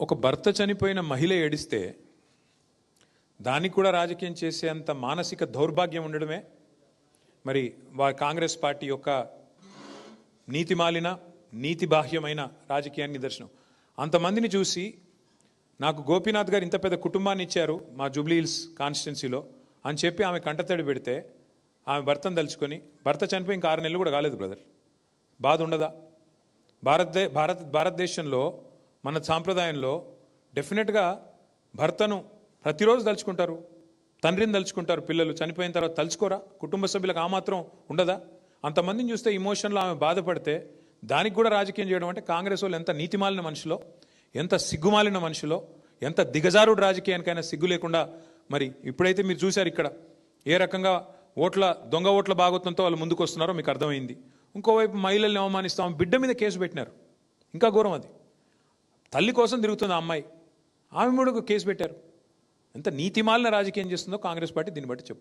ఒక భర్త చనిపోయిన మహిళ ఏడిస్తే దానికి కూడా రాజకీయం చేసేంత మానసిక దౌర్భాగ్యం ఉండడమే. మరి వా కాంగ్రెస్ పార్టీ యొక్క నీతిమాలిన నీతి బాహ్యమైన రాజకీయాన్ని నిదర్శనం. అంతమందిని చూసి నాకు గోపీనాథ్ గారు ఇంత పెద్ద కుటుంబాన్ని ఇచ్చారు మా జూబ్లీ హిల్స్ కాన్స్టిట్యున్సీలో అని చెప్పి ఆమె కంటతడి పెడితే ఆమె భర్తను తలుచుకొని భర్త చనిపోయి ఇంకా ఆరు నెలలు కూడా కాలేదు బ్రదర్. బాధ ఉండదా? భారతదే భారత భారతదేశంలో మన సాంప్రదాయంలో డెఫినెట్గా భర్తను ప్రతిరోజు తలుచుకుంటారు తండ్రిని తలుచుకుంటారు పిల్లలు చనిపోయిన తర్వాత తలుచుకోరా? కుటుంబ సభ్యులకు ఆ మాత్రం ఉండదా? అంతమందిని చూస్తే ఇమోషన్లో ఆమె బాధపడితే దానికి కూడా రాజకీయం చేయడం అంటే కాంగ్రెస్ వాళ్ళు ఎంత నీతిమాలిన మనుషులో ఎంత సిగ్గుమాలిన మనుషులో ఎంత దిగజారుడు రాజకీయానికైనా సిగ్గు లేకుండా మరి ఇప్పుడైతే మీరు చూశారు ఇక్కడ ఏ రకంగా ఓట్ల దొంగ ఓట్ల భాగవతంతో వాళ్ళు ముందుకు వస్తున్నారో మీకు అర్థమైంది. ఇంకోవైపు మహిళల్ని అవమానిస్తాం బిడ్డ మీద కేసు పెట్టినారు. ఇంకా ఘోరం అది. తల్లి కోసం తిరుగుతుంది ఆ అమ్మాయి. ఆమె మూడుకు కేసు పెట్టారు. ఎంత నీతిమాలిన రాజకీయం చేస్తుందో కాంగ్రెస్ పార్టీ దీన్ని బట్టి చెప్పు.